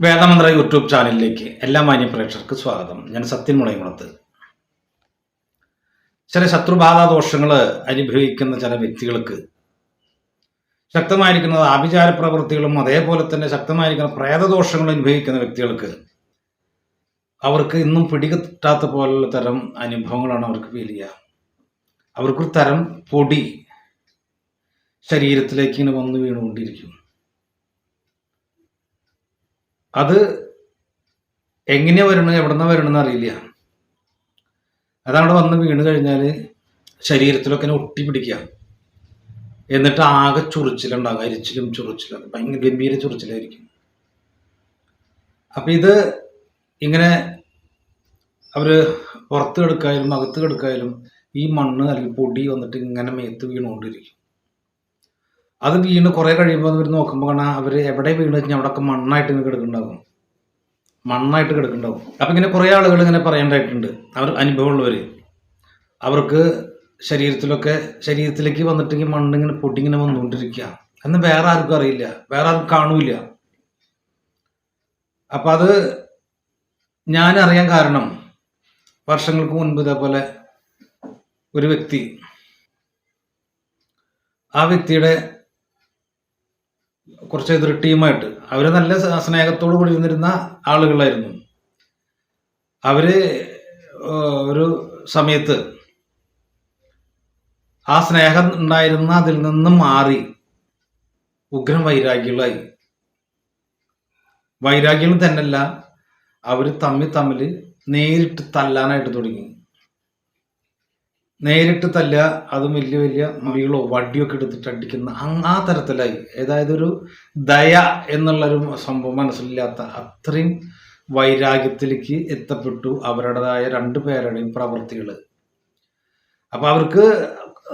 വേദമന്ത്ര YouTube ചാനലിലേക്ക് എല്ലാ മാന്യ പ്രേക്ഷകർക്ക് സ്വാഗതം. ഞാൻ സത്യൻ മുളയംകുളത്ത്. ചില ശത്രുബാധ ദോഷങ്ങൾ അനുഭവിക്കുന്ന ചില വ്യക്തികൾക്ക് ശക്തമായിരിക്കുന്നത് ആഭിചാര പ്രവൃത്തികളും അതേപോലെ തന്നെ ശക്തമായിരിക്കുന്ന പ്രേതദോഷങ്ങൾ അനുഭവിക്കുന്ന വ്യക്തികൾക്ക് അവർക്ക് ഇന്നും പിടികിട്ടാത്ത പോലുള്ള തരം അനുഭവങ്ങളാണ് അവർക്ക് ഫീൽ ചെയ്യുക. അവർക്കൊരു തരം പൊടി ശരീരത്തിലേക്ക് ഇങ്ങനെ വന്നു വീണുകൊണ്ടിരിക്കും. അത് എങ്ങനെയാ വരണത് എവിടെന്നാ വരണമെന്ന് അറിയില്ല. അതവിടെ വന്ന് വീണ് കഴിഞ്ഞാൽ ശരീരത്തിലൊക്കെ ഒട്ടി പിടിക്കുക എന്നിട്ട് ആകെ ചുറിച്ചിലുണ്ടാകും അരിച്ചിലും ചുറിച്ചിലും. ഭയങ്കര ഗംഭീര ചുറിച്ചിലായിരിക്കും. അപ്പം ഇത് ഇങ്ങനെ അവർ പുറത്ത് കിടക്കായാലും അകത്ത് കിടക്കായാലും ഈ മണ്ണ് അല്ലെങ്കിൽ പൊടി വന്നിട്ട് ഇങ്ങനെ മേത്ത് വീണുകൊണ്ടിരിക്കും. അത് വീണ് കുറേ കഴിയുമ്പോൾ അവർ നോക്കുമ്പോൾ കാണാൻ അവർ എവിടെ വീണ് കഴിഞ്ഞാൽ അവിടെയൊക്കെ മണ്ണായിട്ട് ഇങ്ങനെ കിടക്കുന്നുണ്ടാകും മണ്ണായിട്ട് കിടക്കുന്നുണ്ടാവും. അപ്പം ഇങ്ങനെ കുറേ ആളുകൾ ഇങ്ങനെ പറയേണ്ടതായിട്ടുണ്ട്. അവർ അനുഭവമുള്ളവർ അവർക്ക് ശരീരത്തിലൊക്കെ ശരീരത്തിലേക്ക് വന്നിട്ടെങ്കിൽ മണ്ണിങ്ങനെ പൊട്ടിങ്ങനെ വന്നുകൊണ്ടിരിക്കുക. എന്ന് വേറെ ആർക്കും അറിയില്ല. വേറെ ആർക്കും കാണൂല അപ്പം അത് ഞാൻ അറിയാൻ കാരണം വർഷങ്ങൾക്ക് മുൻപ് ഇതേപോലെ ഒരു വ്യക്തി ആ വ്യക്തിയുടെ കുറച്ച് എതിർ ടീമായിട്ട്. അവർ നല്ല സ്നേഹത്തോടു കൂടി ഇരുന്നിരുന്ന ആളുകളായിരുന്നു. അവർ ഒരു സമയത്ത് ആ സ്നേഹം ഉണ്ടായിരുന്ന അതിൽ നിന്നും മാറി ഉഗ്രം വൈരാഗ്യങ്ങളായി വൈരാഗ്യം തന്നെയല്ല അവർ തമ്മിൽ തമ്മിൽ നേരിട്ട് തല്ലാനായിട്ട് തുടങ്ങി. നേരിട്ട് തല്ല അതും വലിയ വലിയ മൈകളോ വടിയോ ഒക്കെ എടുത്തിട്ട് അടിക്കുന്ന ആ തരത്തിലായി. അതായത് ഒരു ദയ എന്നുള്ളൊരു സംഭവം മനസ്സിലില്ലാത്ത അത്രയും വൈരാഗ്യത്തിലേക്ക് എത്തപ്പെട്ടു അവരുടേതായ രണ്ടു പേരുടെയും പ്രവൃത്തികൾ അപ്പൊ അവർക്ക്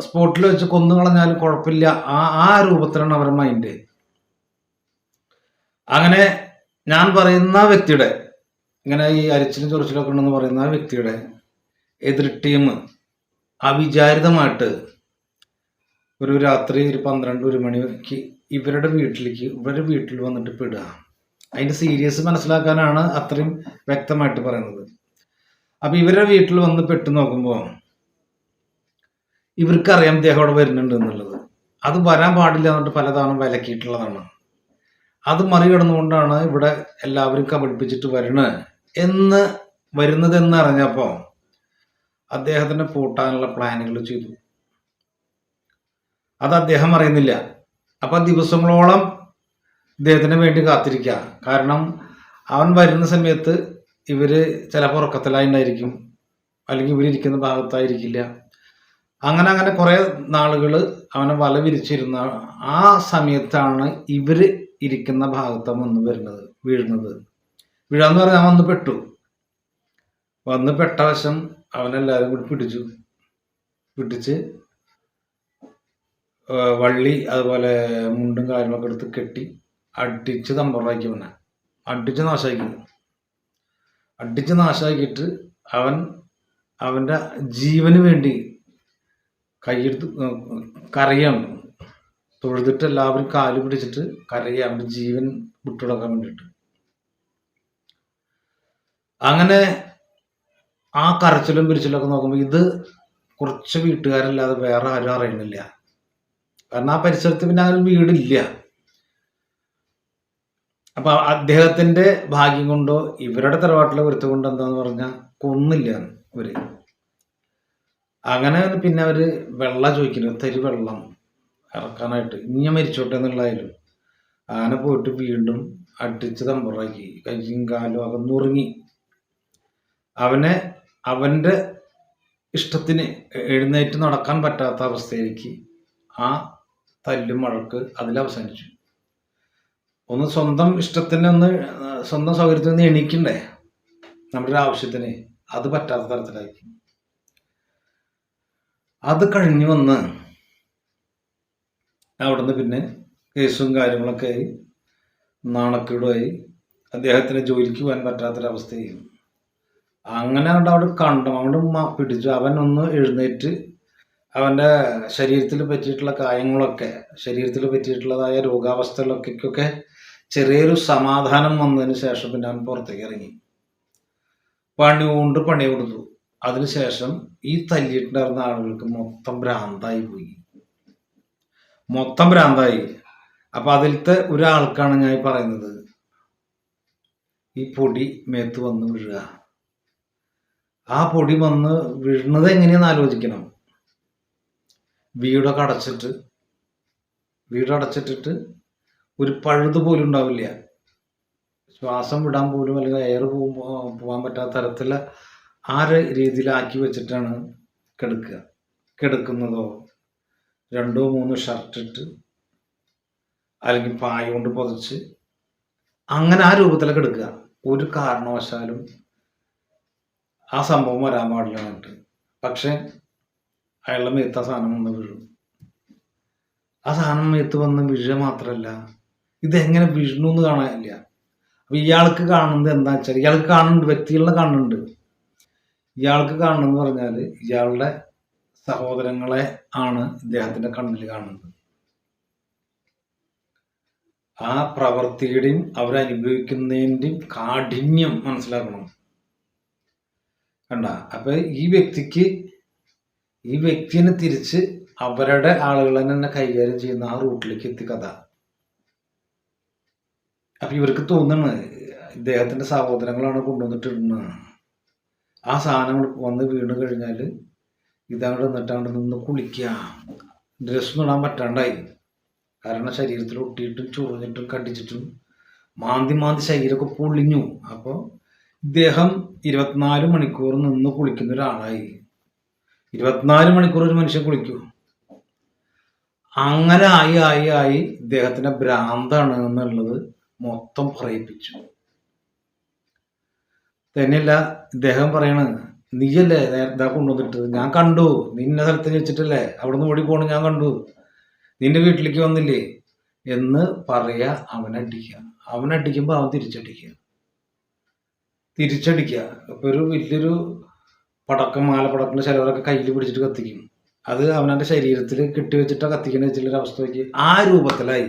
സ്പോട്ടിൽ വെച്ച് കൊന്നു കളഞ്ഞാലും കുഴപ്പമില്ല. ആ ആ രൂപത്തിലാണ് അവരുടെ മൈൻഡ് അങ്ങനെ ഞാൻ പറയുന്ന വ്യക്തിയുടെ ഇങ്ങനെ ഈ അരിച്ചിലും ചൊറിച്ചിലൊക്കെ ഉണ്ടെന്ന് പറയുന്ന വ്യക്തിയുടെ എതിർ ടീം അവിചാരിതമായിട്ട് ഒരു രാത്രി ഒരു പന്ത്രണ്ട് ഒരു മണിക്ക് ഇവരുടെ വീട്ടിലേക്ക് ഇവരുടെ വീട്ടിൽ വന്നിട്ട് പെടുക. അതിന്റെ സീരിയസ് മനസ്സിലാക്കാനാണ് അത്രയും വ്യക്തമായിട്ട് പറയുന്നത്. അപ്പൊ ഇവരുടെ വീട്ടിൽ വന്ന് പെട്ടു നോക്കുമ്പോൾ ഇവർക്കറിയാം ഇദ്ദേഹം അവിടെ വരുന്നുണ്ട് എന്നുള്ളത്. അത് വരാൻ പാടില്ല എന്നിട്ട് പലതവണ വിലക്കിയിട്ടുള്ളതാണ്. അത് മറികടന്നുകൊണ്ടാണ് ഇവിടെ എല്ലാവരും കബളിപ്പിച്ചിട്ട് വരണത് എന്ന് വരുന്നതെന്ന് അറിഞ്ഞപ്പോൾ അദ്ദേഹത്തിനെ പൂട്ടാനുള്ള പ്ലാനുകൾ ചെയ്തു. അത് അദ്ദേഹം അറിയുന്നില്ല. അപ്പൊ ദിവസങ്ങളോളം ഇദ്ദേഹത്തിന് വേണ്ടി കാത്തിരിക്കുക. കാരണം അവൻ വരുന്ന സമയത്ത് ഇവർ ചിലപ്പോൾ ഉറക്കത്തിലായിട്ടുണ്ടായിരിക്കും അല്ലെങ്കിൽ ഇവരിയ്ക്കുന്ന ഭാഗത്തായിരിക്കില്ല. അങ്ങനെ അങ്ങനെ കുറെ നാളുകൾ അവനെ വല വിരിച്ചിരുന്ന ആ സമയത്താണ് ഇവർ ഇരിക്കുന്ന ഭാഗത്തം വന്ന് വരുന്നത് വീഴുന്നത്. വീഴാന്ന് പറഞ്ഞാൽ വന്ന് പെട്ടു. വന്ന് പെട്ട വശം അവനെല്ലാവരും കൂടി പിടിച്ചു. പിടിച്ച് വള്ളി അതുപോലെ മുണ്ടും കാര്യങ്ങളൊക്കെ എടുത്ത് കെട്ടി അടിച്ച് തമ്പറാക്കി അവനെ. അടിച്ച് നാശാക്കി അടിച്ച് നാശാക്കിയിട്ട് അവൻ അവന്റെ ജീവന് വേണ്ടി കൈയെടുത്ത് കരയാണ്. തൊഴുതിട്ട് എല്ലാവരും കാൽ പിടിച്ചിട്ട് കരയുക അവന്റെ ജീവൻ വിട്ടുകൊടുക്കാൻ വേണ്ടിയിട്ട്. അങ്ങനെ ആ കരച്ചിലും പിരിച്ചിലും ഒക്കെ നോക്കുമ്പോൾ ഇത് കുറച്ച് വീട്ടുകാരല്ലാതെ വേറെ ആരും അറിയണില്ല കാരണം ആ പരിസരത്ത് പിന്നെ ഒരു വീടില്ല. അപ്പൊ അദ്ദേഹത്തിന്റെ ഭാഗ്യം കൊണ്ടോ ഇവരുടെ തറവാട്ടിലെ ഒരുത്ത കൊണ്ട് എന്താന്ന് പറഞ്ഞാൽ കൊന്നില്ല ഇവർ അങ്ങനെ പിന്നെ അവർ വെള്ളം ചോദിക്കുന്നു തരി വെള്ളം? ഇറക്കാനായിട്ട്. ഇങ്ങ മരിച്ചോട്ടെ എന്നുള്ളതായാലും ആന പോയിട്ട് വീണ്ടും അടിച്ച് തമ്പറാക്കി കയ്യും കാലും ഒക്കെ നുറുങ്ങി അവനെ അവന്റെ ഇഷ്ടത്തിന് എഴുന്നേറ്റ് നടക്കാൻ പറ്റാത്ത അവസ്ഥയിലേക്ക് ആ തല്ലും വഴക്ക് അതിലവസാനിച്ചു ഒന്ന് സ്വന്തം ഇഷ്ടത്തിന് ഒന്ന് സ്വന്തം സൗകര്യത്തിൽ നിന്ന് എണീക്കണ്ടേ? നമ്മുടെ ഒരു ആവശ്യത്തിന് അത് പറ്റാത്ത തരത്തിലാക്കി. അത് കഴിഞ്ഞു വന്ന് അവിടുന്ന് പിന്നെ കേസും കാര്യങ്ങളൊക്കെ ആയി. നാണക്കേടുമായി അദ്ദേഹത്തിന് ജോലിക്ക് പോകാൻ പറ്റാത്തൊരവസ്ഥയായി. അങ്ങനെ അവിടെ അവിടെ കണ്ടു. മ- പിടിച്ചു. അവൻ ഒന്ന് എഴുന്നേറ്റ് അവന്റെ ശരീരത്തിൽ പറ്റിയിട്ടുള്ള കായങ്ങളൊക്കെ ശരീരത്തിൽ പറ്റിയിട്ടുള്ളതായ രോഗാവസ്ഥകളൊക്കെ ചെറിയൊരു സമാധാനം വന്നതിന് ശേഷം പിന്നെ അവൻ പുറത്തേക്ക് ഇറങ്ങി. പണി കൊണ്ട് പണി കൊടുത്തു. അതിനുശേഷം ഈ തല്ലിയിട്ടുണ്ടായിരുന്ന ആളുകൾക്ക് മൊത്തം ഭ്രാന്തായി പോയി. മൊത്തം ഭ്രാന്തായി. അപ്പൊ അതിലത്തെ ഒരാൾക്കാണ് ഞാൻ പറയുന്നത്. ഈ പൊടി മേത്ത് വന്ന് വീഴുക. ആ പൊടി വന്ന് വീഴുന്നത് എങ്ങനെയാന്ന് ആലോചിക്കണം. വീടൊക്കെ അടച്ചിട്ട് വീട് അടച്ചിട്ടിട്ട് ഒരു പഴുത് പോലും ഉണ്ടാവില്ല. ശ്വാസം വിടാൻ പോലും അല്ലെങ്കിൽ എയർ പോകാൻ പറ്റാത്ത തരത്തിലുള്ള ആ രീതിയിലാക്കി വെച്ചിട്ടാണ് കിടക്കുക. കിടക്കുന്നതോ രണ്ടോ മൂന്നോ ഷർട്ടിട്ട് അല്ലെങ്കിൽ പായ കൊണ്ട് പുതച്ച് അങ്ങനെ ആ രൂപത്തിലൊക്കെ എടുക്കുക. ഒരു കാരണവശാലും ആ സംഭവം വരാൻ പാടില്ല എന്നിട്ട്. പക്ഷെ അയാളുടെ മേത്ത് ആ സാധനം വന്ന് വീഴും. ആ സാധനം മേത്ത് വന്ന് വീഴുക മാത്രമല്ല ഇതെങ്ങനെ വീഴണു എന്ന് കാണാനില്ല. അപ്പൊ ഇയാൾക്ക് കാണുന്നത് എന്താ വെച്ചാൽ ഇയാൾക്ക് കാണുന്നുണ്ട് വ്യക്തികളെ കാണുന്നുണ്ട്. ഇയാൾക്ക് കാണണമെന്ന് പറഞ്ഞാൽ ഇയാളുടെ സഹോദരങ്ങളെ ആണ് ഇദ്ദേഹത്തിന്റെ കണ്ണിൽ കാണുന്നത്. ആ പ്രവൃത്തിയുടെയും അവരനുഭവിക്കുന്നതിന്റെയും കാഠിന്യം മനസ്സിലാക്കണം. കണ്ട? അപ്പൊ ഈ വ്യക്തിക്ക് ഈ വ്യക്തിനെ തിരിച്ച് അവരുടെ ആളുകൾ തന്നെ കൈകാര്യം ചെയ്യുന്ന ആ റൂട്ടിലേക്ക് എത്തി കഥ. അപ്പൊ ഇവർക്ക് തോന്നുന്നു ഇദ്ദേഹത്തിന്റെ സഹോദരങ്ങളാണ് കൊണ്ടുവന്നിട്ടിടുന്ന. ആ സാധനം വന്ന് വീണ് കഴിഞ്ഞാൽ ഇതങ്ങോട്ട് നിന്നിട്ട് നിന്ന് കുളിക്കുക. ഡ്രസ് ഇടാൻ പറ്റാണ്ടായി. കാരണം ശരീരത്തിൽ ഒട്ടിയിട്ടും ചൊറിഞ്ഞിട്ടും കടിച്ചിട്ടും മാന്തി മാന്തി ശരീരമൊക്കെ പൊളിഞ്ഞു. അപ്പോൾ ഇദ്ദേഹം ഇരുപത്തിനാല് മണിക്കൂർ നിന്ന് കുളിക്കുന്ന ഒരാളായി. ഇരുപത്തിനാല് മണിക്കൂർ ഒരു മനുഷ്യൻ കുളിക്കൂ. അങ്ങനെ ആയി ആയി ആയി ഇദ്ദേഹത്തിന്റെ ഭ്രാന്താണ് എന്നുള്ളത് മൊത്തം പറയിപ്പിച്ചു. തന്നെയല്ല ഇദ്ദേഹം പറയണ നീയല്ലേ നേരത്തെ കൊണ്ടുവന്നിട്ടത്? ഞാൻ കണ്ടു. നിന്നെ സ്ഥലത്ത് വെച്ചിട്ടല്ലേ അവിടെ നിന്ന് ഓടി പോണു ഞാൻ കണ്ടു. നിന്റെ വീട്ടിലേക്ക് വന്നില്ലേ? എന്ന് പറയാ അവനടിക്കുക അവനടിക്കുമ്പോൾ അവൻ തിരിച്ചടിക്കുക തിരിച്ചടിക്കുക. അപ്പൊ ഒരു വലിയൊരു പടക്കം മാല പടക്കുന്ന ചിലവരൊക്കെ കയ്യിൽ പിടിച്ചിട്ട് കത്തിക്കും. അത് അവനവന്റെ ശരീരത്തിൽ കെട്ടിവെച്ചിട്ട് കത്തിക്കുന്ന വെച്ചിട്ടുള്ള അവസ്ഥ നോക്കി ആ രൂപത്തിലായി.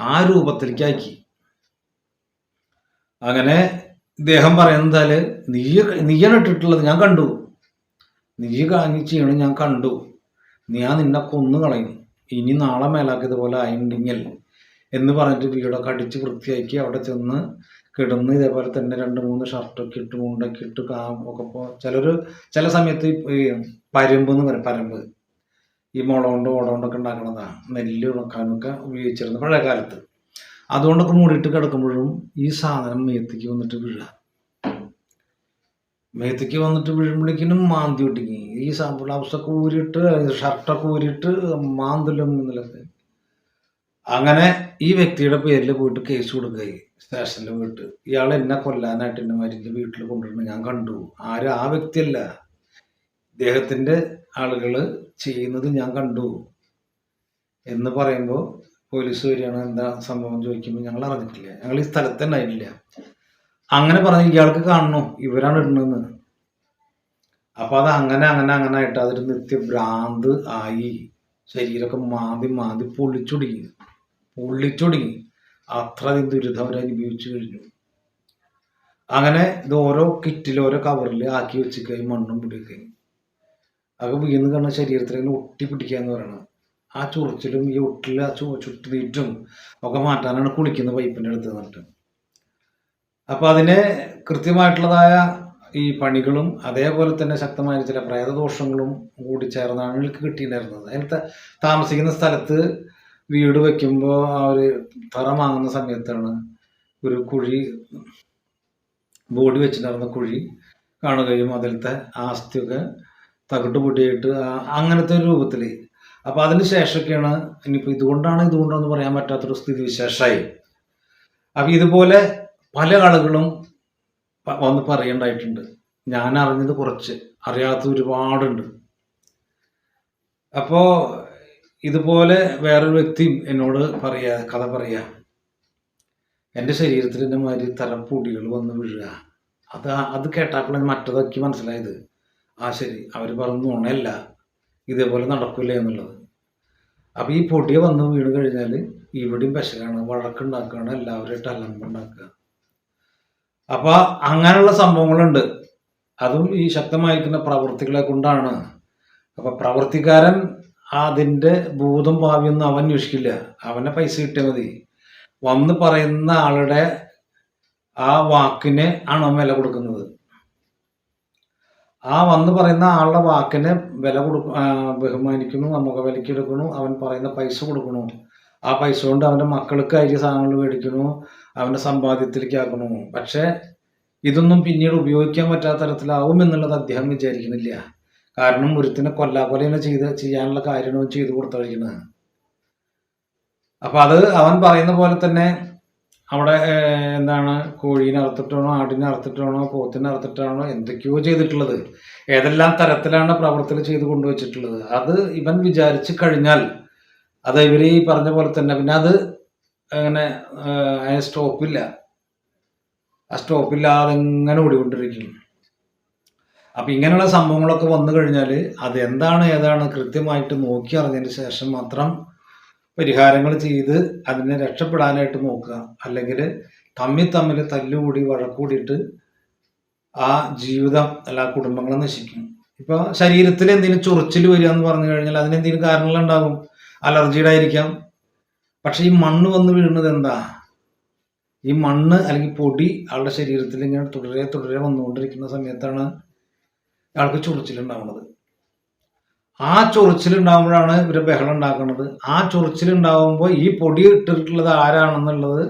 ആ രൂപത്തിലേക്ക് ആക്കി അങ്ങനെ ഇദ്ദേഹം പറയുന്നതാൽ നീ നീയാണ് ഇട്ടിട്ടുള്ളത് ഞാൻ കണ്ടു. നീ കാങ്ങി ചെയ്യണം ഞാൻ കണ്ടു. ഞാൻ നിന്നെ കൊന്നു കളയും. ഇനി നാളെ മേലാക്കിയതുപോലെ ആയിട്ടുണ്ടെങ്കിൽ എന്ന് പറഞ്ഞിട്ട് വീടൊക്കെ അടിച്ച് വൃത്തിയാക്കി അവിടെ ചെന്ന് കിടന്ന് ഇതേപോലെ തന്നെ രണ്ട് മൂന്ന് ഷർട്ടൊക്കെ ഇട്ട് മുണ്ടൊക്കെ ഇട്ട് കാ ഒക്കെ പോ ചിലർ ചില സമയത്ത് ഈ പരമ്പ് എന്ന് പറയും പരമ്പ്. ഈ മുള കൊണ്ട് ഓട കൊണ്ടൊക്കെ ഉണ്ടാക്കണതാണ് നെല്ല് ഉണക്കാനൊക്കെ ഉപയോഗിച്ചിരുന്നു പഴയ കാലത്ത്. അതുകൊണ്ടൊക്കെ മൂടിയിട്ട് കിടക്കുമ്പോഴും ഈ സാധനം മേത്തേക്ക് വന്നിട്ട് വീഴുക മേത്തേക്ക് വന്നിട്ട് വീഴുമ്പോഴേക്കിനും മാന്തി ഒട്ടിങ്ങി ഈ ബ്ലൗസൊക്കെ ഊരിയിട്ട് ഷർട്ടൊക്കെ ഊരിയിട്ട് മാന്തലും എന്നുള്ളത് അങ്ങനെ ഈ വ്യക്തിയുടെ പേരിൽ പോയിട്ട് കേസ് കൊടുക്കുകയായി സ്റ്റേഷനിൽ പോയിട്ട് ഇയാൾ എന്നെ കൊല്ലാനായിട്ട് മരിന്റെ വീട്ടിൽ കൊണ്ടുവരുന്നത് ഞാൻ കണ്ടു. ആരും? ആ വ്യക്തിയല്ല. ഇദ്ദേഹത്തിന്റെ ആളുകൾ ചെയ്യുന്നത് ഞാൻ കണ്ടു. എന്ന് പറയുമ്പോൾ പോലീസ് വരികയാണ് എന്താ സംഭവം ചോദിക്കുമ്പോൾ ഞങ്ങൾ അറിഞ്ഞിട്ടില്ല. ഞങ്ങൾ ഈ സ്ഥലത്ത് ഉണ്ടായിട്ടില്ല അങ്ങനെ പറഞ്ഞു ഇയാൾക്ക് കാണണു. ഇവരാണ് ഇടുന്നതെന്ന്. അപ്പോൾ അത് അങ്ങനെ അങ്ങനെ അങ്ങനെ ആയിട്ട് അതൊരു നിത്യ ഭ്രാന്ത് ആയി. ശരീരമൊക്കെ മാന്തി മാന്തി പൊള്ളിച്ചൊടുങ്ങി പൊള്ളിച്ചൊടുങ്ങി അത്രയധികം ദുരിതം അവർ അനുഭവിച്ചു കഴിഞ്ഞു. അങ്ങനെ ഇത് ഓരോ കിറ്റിൽ ഓരോ കവറിൽ ആക്കി വെച്ചിക്കുകയും മണ്ണും പിടിക്കുകയും അത് വീണ് കണ്ട ശരീരത്തിൽ അങ്ങനെ ഒട്ടി പിടിക്കുക എന്ന് പറയുന്നത് ആ ചൊറിച്ചിലും ഈ ഒട്ടിൽ ആ ചു ചുറ്റുതീറ്റും ഒക്കെ മാറ്റാനാണ് കുളിക്കുന്ന പൈപ്പിന്റെ അടുത്ത് നിന്നിട്ട്. അപ്പോൾ അതിന് കൃത്യമായിട്ടുള്ളതായ ഈ പണികളും അതേപോലെ തന്നെ ശക്തമായ ചില പ്രേതദോഷങ്ങളും കൂടി ചേർന്നാണ് എനിക്ക് കിട്ടിയിട്ടുണ്ടായിരുന്നത്. അതിന് താമസിക്കുന്ന സ്ഥലത്ത് വീട് വെക്കുമ്പോൾ ആ ഒരു തറ വാങ്ങുന്ന സമയത്താണ് ഒരു കുഴി ബോഡി വെച്ചിട്ടുണ്ടായിരുന്ന കുഴി കാണുകയും അതിലത്തെ ആസ്തിയൊക്കെ തകിട്ട് പൊട്ടിയിട്ട് അങ്ങനത്തെ ഒരു രൂപത്തിൽ അപ്പോൾ അതിന് ശേഷമൊക്കെയാണ് ഇനിയിപ്പോൾ ഇതുകൊണ്ടാണ് ഇതുകൊണ്ടാണെന്ന് പറയാൻ പറ്റാത്തൊരു സ്ഥിതി വിശേഷമായി അപ്പം ഇതുപോലെ പല ആളുകളും വന്ന് പറയണ്ടായിട്ടുണ്ട് ഞാൻ അറിഞ്ഞത് കുറച്ച് അറിയാത്ത ഒരുപാടുണ്ട്. അപ്പോൾ ഇതുപോലെ വേറൊരു വ്യക്തിയും എന്നോട് പറയാ കഥ പറയാ എന്റെ ശരീരത്തിൽ എന്റെ മാതിരി തലപ്പൊടികൾ വന്ന് വീഴുക. അത് അത് കേട്ടപ്പോഴാണ് മറ്റതൊക്കെ മനസ്സിലായത്. ആ ശരി അവർ പറഞ്ഞു ഉണയല്ല ഇതേപോലെ നടക്കില്ല എന്നുള്ളത്. അപ്പം ഈ പൊടിയെ വന്ന് വീണ് കഴിഞ്ഞാൽ ഇവിടെയും വിശകാണ് വഴക്കുണ്ടാക്കുകയാണ് എല്ലാവരുമായിട്ട് അലമ്പുണ്ടാക്കുക അപ്പോൾ അങ്ങനെയുള്ള സംഭവങ്ങളുണ്ട്. അതും ഈ ശക്തമായിരിക്കുന്ന പ്രവൃത്തികളെ കൊണ്ടാണ്. അപ്പൊ പ്രവർത്തിക്കാരൻ അതിന്റെ ഭൂതം ഭാവിയൊന്നും അവൻ അന്വേഷിക്കില്ല. അവനെ പൈസ കിട്ടിയാൽ മതി. വന്ന് പറയുന്ന ആളുടെ ആ വാക്കിന് ആണ് വില കൊടുക്കുന്നത്. ആ വന്ന് പറയുന്ന ആളുടെ വാക്കിന് വില കൊടുക്ക ബഹുമാനിക്കുന്നു നമുക്ക് വിലക്ക് എടുക്കണു അവൻ പറയുന്ന പൈസ കൊടുക്കണു ആ പൈസ കൊണ്ട് അവന്റെ മക്കൾക്ക് അരി സാധനങ്ങൾ മേടിക്കണു അവന്റെ സമ്പാദ്യത്തിലേക്ക് ആക്കണു പക്ഷേ ഇതൊന്നും പിന്നീട് ഉപയോഗിക്കാൻ പറ്റാത്ത തരത്തിലാവും എന്നുള്ളത് അദ്ദേഹം വിചാരിക്കുന്നില്ല. കാരണം ഒരുത്തിനെ കൊല്ലാകൊലയാണ് ചെയ്ത് ചെയ്യാനുള്ള കാര്യങ്ങളും ചെയ്തു കൊടുത്തഴിക്കുന്നത് അപ്പൊ അത് അവൻ പറയുന്ന പോലെ തന്നെ അവിടെ എന്താണ് കോഴീനെ അറുത്തിട്ടാണോ ആടിനെ അറുത്തിട്ടാണോ പോത്തിനെ അറുത്തിട്ടാണോ എന്തൊക്കെയോ ചെയ്തിട്ടുള്ളത്. ഏതെല്ലാം തരത്തിലാണ് പ്രവർത്തനം ചെയ്ത് കൊണ്ടുവച്ചിട്ടുള്ളത്. അത് ഇവൻ വിചാരിച്ചു കഴിഞ്ഞാൽ അത് ഇവർ ഈ പറഞ്ഞ പോലെ തന്നെ പിന്നെ അത് അങ്ങനെ അതിന് സ്റ്റോപ്പില്ല. ആ സ്റ്റോപ്പില്ലാതെ ഇങ്ങനെ ഓടിക്കൊണ്ടിരിക്കും. അപ്പൊ ഇങ്ങനെയുള്ള സംഭവങ്ങളൊക്കെ വന്നു കഴിഞ്ഞാൽ അത് എന്താണ് ഏതാണ് കൃത്യമായിട്ട് നോക്കി അറിഞ്ഞതിന് ശേഷം മാത്രം പരിഹാരങ്ങൾ ചെയ്ത് അതിനെ രക്ഷപ്പെടാനായിട്ട് നോക്കുക. അല്ലെങ്കിൽ തമ്മിൽ തമ്മിൽ തല്ലുകൂടി വഴക്കൂടിയിട്ട് ആ ജീവിതം അല്ല കുടുംബങ്ങളെ നശിക്കും. ഇപ്പൊ ശരീരത്തിൽ എന്തെങ്കിലും ചൊറിച്ചിൽ വരിക എന്ന് പറഞ്ഞു കഴിഞ്ഞാൽ അതിന് എന്തെങ്കിലും കാരണങ്ങളുണ്ടാകും അലർജിയുടെ ആയിരിക്കാം പക്ഷെ ഈ മണ്ണ് വന്ന് വീഴുന്നത് എന്താ? ഈ മണ്ണ് അല്ലെങ്കിൽ പൊടി ആളുടെ ശരീരത്തിൽ ഇങ്ങനെ തുടരെ തുടരെ വന്നുകൊണ്ടിരിക്കുന്ന സമയത്താണ് ആൾക്ക് ചൊറിച്ചിലുണ്ടാവുന്നത് ആ ചൊറിച്ചിലുണ്ടാകുമ്പോഴാണ് ഇവർ ബഹളം ഉണ്ടാക്കുന്നത് ആ ചൊറിച്ചിലുണ്ടാവുമ്പോൾ ഈ പൊടി ഇട്ടിട്ടുള്ളത് ആരാണെന്നുള്ളത്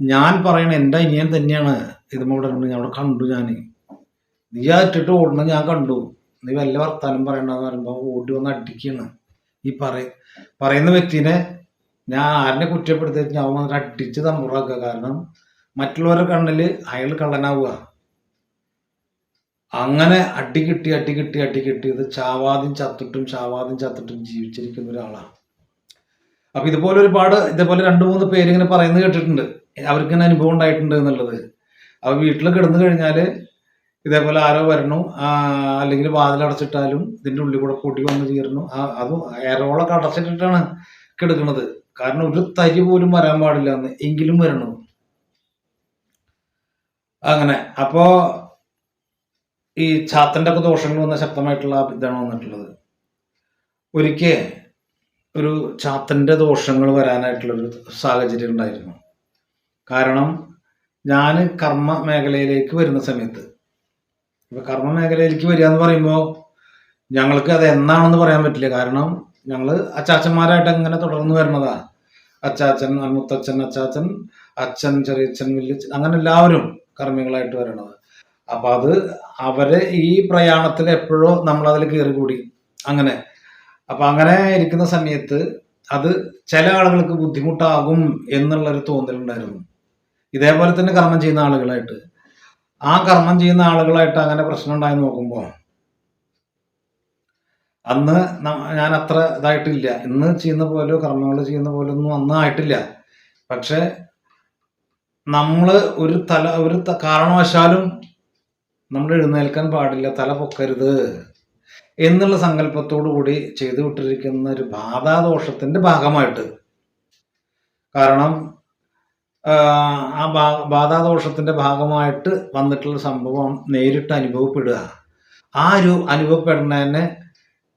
ഞാൻ പറയണ എന്റെ അനിയൻ തന്നെയാണ് ഇതും ഇവിടെ ഉണ്ട്. അവിടെ കണ്ടു ഞാൻ നീ ഇട്ടിട്ട് ഓടണം ഞാൻ കണ്ടു. നീ വല്ല വർത്താനം പറയണ്ടെന്ന് പറയുമ്പോൾ ഓടി വന്ന് അടിക്കുകയാണ് ഈ പറയ പറയുന്ന വ്യക്തിനെ ഞാൻ ആരെ കുറ്റപ്പെടുത്തി ഞാൻ വന്നിട്ട് അടിച്ച് തമ്പുറാക്കുക കാരണം മറ്റുള്ളവരുടെ കണ്ണിൽ അയാൾ കള്ളനാവുക. അങ്ങനെ അടി കിട്ടി അടി കിട്ടി അടി കിട്ടി. ഇത് ചാവാദ്യം ചത്തിട്ടും ചാവാതും ചത്തിട്ടും ജീവിച്ചിരിക്കുന്ന ഒരാളാണ്. അപ്പൊ ഇതുപോലെ ഒരുപാട് ഇതേപോലെ രണ്ട് മൂന്ന് പേര് ഇങ്ങനെ പറയുന്നത് കേട്ടിട്ടുണ്ട്. അവർക്ക് ഇങ്ങനെ അനുഭവം ഉണ്ടായിട്ടുണ്ട് എന്നുള്ളത്. അപ്പൊ വീട്ടിൽ കിടന്നു കഴിഞ്ഞാൽ ഇതേപോലെ ആരോ വരണു. അല്ലെങ്കിൽ വാതിലടച്ചിട്ടാലും ഇതിന്റെ ഉള്ളിൽ കൂടെ പൊടി വന്ന് ചേരുന്നു അതും എയറോളൊക്കെ അടച്ചിട്ടിട്ടാണ് കിടക്കുന്നത്. കാരണം ഒരു തരി പോലും വരാൻ പാടില്ല എന്ന് എങ്കിലും വരണു. അങ്ങനെ. അപ്പോ ഈ ചാത്തന്റെ ഒക്കെ ദോഷങ്ങൾ വന്ന ശക്തമായിട്ടുള്ള ഇതാണ് വന്നിട്ടുള്ളത്. ഒരിക്കൽ ഒരു ചാത്തന്റെ ദോഷങ്ങൾ വരാനായിട്ടുള്ളൊരു സാഹചര്യം ഉണ്ടായിരുന്നു. കാരണം ഞാൻ കർമ്മ മേഖലയിലേക്ക് വരുന്ന സമയത്ത് ഇപ്പൊ കർമ്മ മേഖലയിലേക്ക് വരിക എന്ന് പറയുമ്പോൾ ഞങ്ങൾക്ക് അത് എന്നാണെന്ന് പറയാൻ പറ്റില്ല. കാരണം ഞങ്ങൾ അച്ചാച്ചന്മാരായിട്ട് അങ്ങനെ തുടർന്ന് വരുന്നതാ. അച്ചാച്ചൻ മുത്തച്ഛൻ അച്ചാച്ചൻ അച്ഛൻ ചെറിയച്ഛൻ വലിയ അങ്ങനെ എല്ലാവരും കർമ്മികളായിട്ട് വരണത്. അപ്പൊ അത് അവർ ഈ പ്രയാണത്തിൽ എപ്പോഴോ നമ്മൾ അതിൽ കയറി കൂടി അങ്ങനെ. അപ്പൊ അങ്ങനെ ഇരിക്കുന്ന സമയത്ത് അത് ചില ആളുകൾക്ക് ബുദ്ധിമുട്ടാകും എന്നുള്ളൊരു തോന്നലുണ്ടായിരുന്നു. ഇതേപോലെ തന്നെ കർമ്മം ചെയ്യുന്ന ആളുകളായിട്ട്. ആ കർമ്മം ചെയ്യുന്ന ആളുകളായിട്ട് അങ്ങനെ പ്രശ്നം ഉണ്ടായി നോക്കുമ്പോൾ അന്ന് ഞാൻ അത്ര ഇതായിട്ടില്ല. ഇന്ന് ചെയ്യുന്ന പോലെ കർമ്മങ്ങൾ ചെയ്യുന്ന പോലെ ഒന്നും അന്ന് ആയിട്ടില്ല. പക്ഷെ നമ്മൾ ഒരു തല ഒരു കാരണവശാലും നമ്മൾ എഴുന്നേൽക്കാൻ പാടില്ല തല പൊക്കരുത് എന്നുള്ള സങ്കല്പത്തോടു കൂടി ചെയ്തു വിട്ടിരിക്കുന്ന ഒരു ബാധാദോഷത്തിന്റെ ഭാഗമായിട്ട്. കാരണം ആ ബാധാദോഷത്തിന്റെ ഭാഗമായിട്ട് വന്നിട്ടുള്ള സംഭവം നേരിട്ട് അനുഭവപ്പെടുക. ആ ഒരു അനുഭവപ്പെടുന്നതിനെ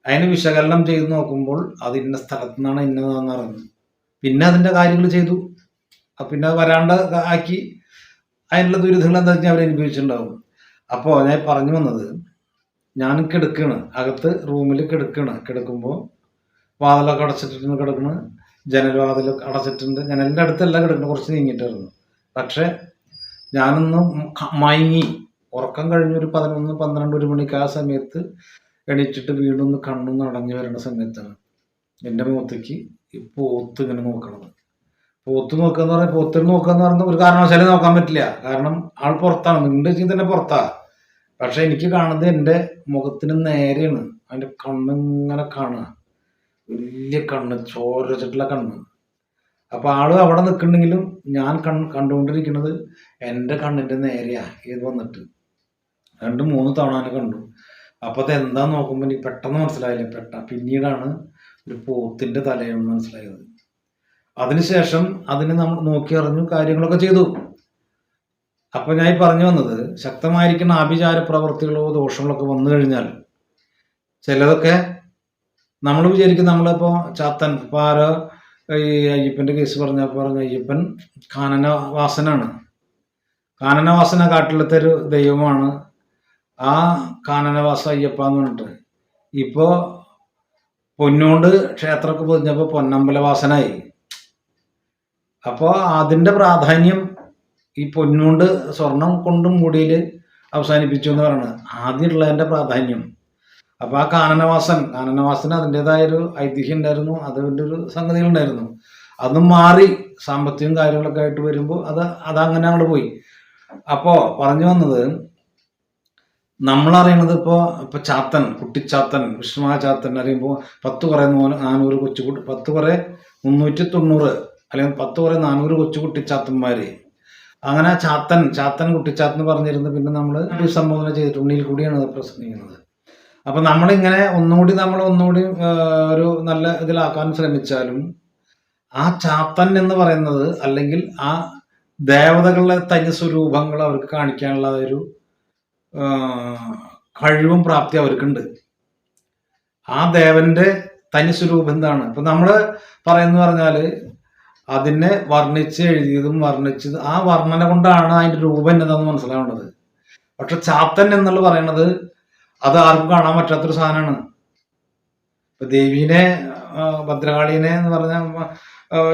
അതിന് വിശകലനം ചെയ്ത് നോക്കുമ്പോൾ അത് ഇന്ന സ്ഥലത്തു നിന്നാണ് ഇന്നതെന്ന് അറിഞ്ഞു. പിന്നെ അതിന്റെ കാര്യങ്ങൾ ചെയ്തു. പിന്നെ അത് വരാണ്ട് ആക്കി. അതിനുള്ള ദുരിതങ്ങൾ എന്താ വെച്ചാൽ അവർ അനുഭവിച്ചിട്ടുണ്ടാവും അപ്പോൾ ഞാൻ പറഞ്ഞു വന്നത് ഞാൻ കിടക്കണ്. അകത്ത് റൂമിൽ കിടക്കണ്. കിടക്കുമ്പോൾ വാതിലൊക്കെ അടച്ചിട്ടുണ്ട് കിടക്കണ്. ജനൽ വാതിൽ അടച്ചിട്ടുണ്ട്. ജനലിന്റെ അടുത്തല്ല കിടക്കണ്. കുറച്ച് നീങ്ങിയിട്ടായിരുന്നു. പക്ഷെ ഞാനൊന്ന് മയങ്ങി. ഉറക്കം കഴിഞ്ഞ ഒരു പതിനൊന്ന് പന്ത്രണ്ട് ഒരു മണിക്ക് ആ സമയത്ത് എണീറ്റിട്ട് ഒന്ന് കണ്ണൊന്ന് അടഞ്ഞു വരുന്ന സമയത്താണ് എന്റെ മുഖത്തേക്ക് ഈ പോത്ത് ഇങ്ങനെ നോക്കണത്. പോത്ത് നോക്കുക എന്ന് പറഞ്ഞാൽ പോത്തിന് നോക്കുക എന്ന് ഒരു കാരണവശാലും നോക്കാൻ പറ്റില്ല. കാരണം ആൾ പുറത്താണ്. നിന്റെ ചെയ്ത് തന്നെ പുറത്താ. പക്ഷെ എനിക്ക് കാണുന്നത് എന്റെ മുഖത്തിന് നേരെയാണ്. അതിന്റെ കണ്ണിങ്ങനെ കാണുക. വലിയ കണ്ണ് ചോരച്ചിട്ടുള്ള കണ്ണ്. അപ്പൊ ആൾ അവിടെ നിൽക്കുന്നുണ്ടെങ്കിലും ഞാൻ കണ് കണ്ടുകൊണ്ടിരിക്കുന്നത് എന്റെ കണ്ണിന്റെ നേരെയാ ഇത് വന്നിട്ട്. രണ്ട് മൂന്ന് തവണ കണ്ടു. അപ്പോൾ എന്താ നോക്കുമ്പോൾ എനിക്ക് പെട്ടെന്ന് മനസ്സിലായില്ല. പെട്ട പിന്നീടാണ് ഒരു പോത്തിന്റെ തലയെന്ന് മനസ്സിലായത്. അതിനുശേഷം അതിനെ നമ്മൾ നോക്കി അറിഞ്ഞു കാര്യങ്ങളൊക്കെ ചെയ്തു. അപ്പൊ ഞാൻ പറഞ്ഞു വന്നത് ശക്തമായിരിക്കുന്ന ആഭിചാര പ്രവർത്തികളോ ദോഷങ്ങളൊക്കെ വന്നു കഴിഞ്ഞാൽ ചിലതൊക്കെ നമ്മൾ വിചാരിക്കും നമ്മളിപ്പോ ചാത്തൻ പാറ ഈ അയ്യപ്പന്റെ കേസ് പറഞ്ഞ പറഞ്ഞ അയ്യപ്പൻ കാനനവാസനാണ് കാനനവാസന കാട്ടിലത്തെ ഒരു ദൈവമാണ് ആ കാനനവാസ അയ്യപ്പ എന്ന് പറഞ്ഞിട്ട്. ഇപ്പോ പൊന്നോണ്ട് ക്ഷേത്രമൊക്കെ പൊതിഞ്ഞപ്പോ പൊന്നമ്പലവാസനായി. അപ്പോ അതിന്റെ പ്രാധാന്യം ഈ പൊന്നുകൊണ്ട് സ്വർണം കൊണ്ടും മുടിയിൽ അവസാനിപ്പിച്ചു എന്ന് പറയുന്നത്. ആദ്യമുള്ളതിന്റെ പ്രാധാന്യം. അപ്പോൾ ആ കാനനവാസൻ കാനനവാസന് അതിന്റെതായ ഒരു ഐതിഹ്യം ഉണ്ടായിരുന്നു അതിന്റെ ഒരു സംഗതികൾ ഉണ്ടായിരുന്നു. അതും മാറി സാമ്പത്തികം കാര്യങ്ങളൊക്കെ ആയിട്ട് വരുമ്പോൾ അത് അതങ്ങനെ അങ്ങോട്ട് പോയി. അപ്പോൾ പറഞ്ഞു വന്നത് നമ്മൾ അറിയണത് ഇപ്പോ ഇപ്പൊ ചാത്തൻ കുട്ടിച്ചാത്തൻ വിഷ്ണുമായ ചാത്തൻ അറിയുമ്പോൾ പത്ത് കുറെ നൂറ് നാനൂറ് കൊച്ചുകുട്ടി പത്ത് കുറെ മുന്നൂറ്റി തൊണ്ണൂറ് അല്ലെങ്കിൽ പത്ത് കുറെ നാനൂറ് കൊച്ചു കുട്ടിച്ചാത്തന്മാര് അങ്ങനെ ചാത്തൻ ചാത്തൻ കുട്ടിച്ചാത്തൻ പറഞ്ഞിരുന്നു പിന്നെ നമ്മൾ അഭിസംബോധന ചെയ്തിട്ട് ഉണ്ണിയിൽ കൂടിയാണ് അത് പ്രസംഗിക്കുന്നത്. അപ്പൊ നമ്മളിങ്ങനെ ഒന്നുകൂടി നമ്മൾ ഒന്നുകൂടി ഒരു നല്ല ഇതിലാക്കാൻ ശ്രമിച്ചാലും ആ ചാത്തൻ എന്ന് പറയുന്നത് അല്ലെങ്കിൽ ആ ദേവതകളുടെ തനി സ്വരൂപങ്ങൾ അവർക്ക് കാണിക്കാനുള്ള ഒരു കഴിവും പ്രാപ്തി അവർക്കുണ്ട്. ആ ദേവന്റെ തനി സ്വരൂപം എന്താണ്? ഇപ്പൊ നമ്മൾ പറയുന്ന പറഞ്ഞാൽ അതിനെ വർണിച്ച് എഴുതിയതും വർണിച്ചത് ആ വർണന കൊണ്ടാണ് അതിന്റെ രൂപം എന്നതാന്ന് മനസ്സിലാവേണ്ടത്. പക്ഷെ ചാത്തൻ എന്നുള്ള പറയുന്നത് അത് ആർക്കും കാണാൻ പറ്റാത്തൊരു സാധനമാണ്. ഇപ്പൊ ദേവീനെ ഭദ്രകാളീനെ എന്ന് പറഞ്ഞാൽ